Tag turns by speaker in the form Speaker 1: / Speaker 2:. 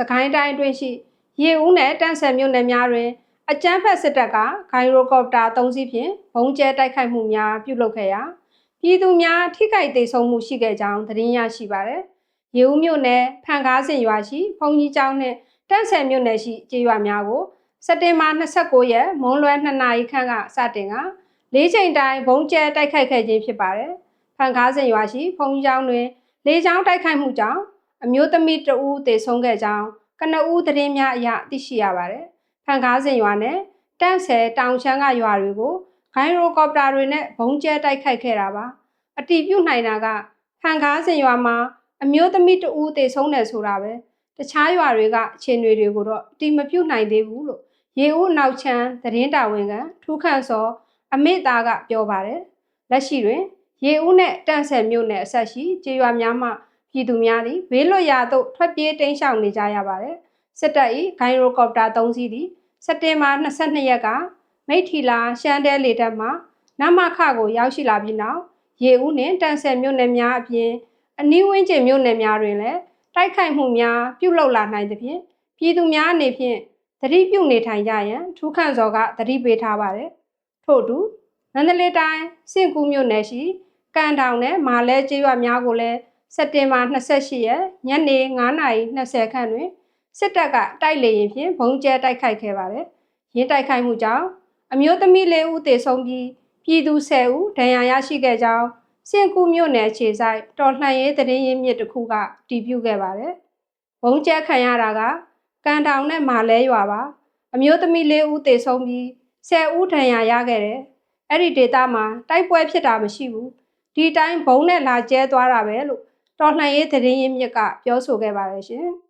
Speaker 1: စကိုင်းတိုင်းအတွင်းရှိရေဦးနယ်တန့်ဆယ်မြို့နယ်များတွင်အကြမ်းဖက်စစ်တပ်ကဂိုင်ရိုကော်ပတာ၃စီးဖြင့်ဘုံကျဲတိုက်ခိုက်မှုများပြုလုပ်ခဲ့ရာပြည်သူများထိခိုက်ဒေဆုံးမှုရှိခဲ့ကြောင်းသတင်းရရှိပါသည်။ရေဦးမြို့နယ်ဖန်ကားစင်ရွာရှိဘုံကြီးကျောင်းနှင့်တန့်ဆယ်မြို့နယ်ရှိကျေးရွာများကိုစက်တင်ဘာ29ရက်မွန်းလွဲ2နာရီခန့်ကစတင်ကလေးချိန်တိုင်းဘုံကျဲတိုက်ခိုက်ခဲ့ခြင်းဖြစ်ပါတယ်။ဖန်ကားစင်ရွာရှိဘုံကြီးကျောင်းတွင်လေးချောင်းတိုက်ခိုက်မှုကြောင့် အမျိုးသမီးတဦးသေဆုံးခဲ့ကြောင်းကနဦးသတင်းများအရသိရှိရပါတယ်။ဖန်ကားစင်ရွာနဲ့တန့်ဆယ်တောင်ချမ်းကရွာတွေကိုဂိုင်းရိုကော်ပတာတွေနဲ့ဘုံကျဲတိုက်ခိုက်ခဲ့တာပါ။အတီးပြုတ်နိုင်တာကဖန်ကားစင်ရွာမှာအမျိုးသမီးတဦးသေဆုံးတယ်ဆိုတာပဲ။တခြားရွာတွေကအခြေအနေတွေကိုတော့အတီးမပြုတ်နိုင်သေးဘူးလို့ရေဦးနောက်ချမ်းသတင်းတာဝန်ခံထူးခန့်စောအမေသားကပြောပါတယ်။လက်ရှိတွင် ရေဦးနဲ့တန့်ဆယ်မြို့နယ်အဆက်ရှိကျေးရွာများမှ ပြည်သူများသည်ဘေးလွတ်ရာသို့ထွက်ပြေးတိမ်းရှောင်နေကြရပါတယ်။စစ်တပ်၏ဂိုင်ရိုကော်ပတာ၃စီးသည်စက်တင်ဘာ22ရက်ကမိထီလာရှမ်းတဲလေတပ်မှနမခကိုရောက်ရှိလာပြီးနောက်ရေဦးနှင့်တန့်ဆယ်မြို့နယ်များအပြင်အနီးဝန်းကျင်မြို့နယ်များတွင်လည်းတိုက်ခိုက်မှုများပြုလုပ်လာနိုင်သဖြင့်ပြည်သူများအနေဖြင့်သတိပြုနေထိုင်ကြရန်ထူးခန့်စောကသတိပေးထားပါတယ်။ထို့အတူမန္တလေးတိုင်းစင့်ကူးမြို့နယ်ရှိကန်တောင်နဲ့မာလဲကျေးရွာများကိုလည်း စက်တင်ဘာ28ရက်ညနေ9:20ခန့်တွင်စစ်တပ်ကတိုက်လေရင်ဖြင့်ဘုံကျဲတိုက်ခိုက်ခဲ့ပါတယ်။ရင်းတိုက်ခိုက်မှုကြောင့်အမျိုးသမီး၄ဦးသေဆုံးပြီးပြည်သူ10ဦးဒဏ်ရာရရှိခဲ့ကြောင်းစင့်ကူးမြို့နယ်ခြေဆိုင်တော်လှန်ရေးတရင်ရင်းမြစ်တစ်ခုကတည်ပြုခဲ့ပါတယ်။ဘုံကျဲခံရတာကကန်တောင်နဲ့မာလဲရွာပါအမျိုးသမီး၄ဦးသေဆုံးပြီး10ဦးဒဏ်ရာရခဲ့တယ်။အဲ့ဒီဒေတာမှာတိုက်ပွဲဖြစ်တာမရှိဘူး။ဒီတိုင်းဘုံနဲ့လာကျဲသွားတာပဲလို့ တော်လှန်ရေးသတင်းရင်းမြစ်ကပြောဆိုခဲ့ပါတယ်ရှင်။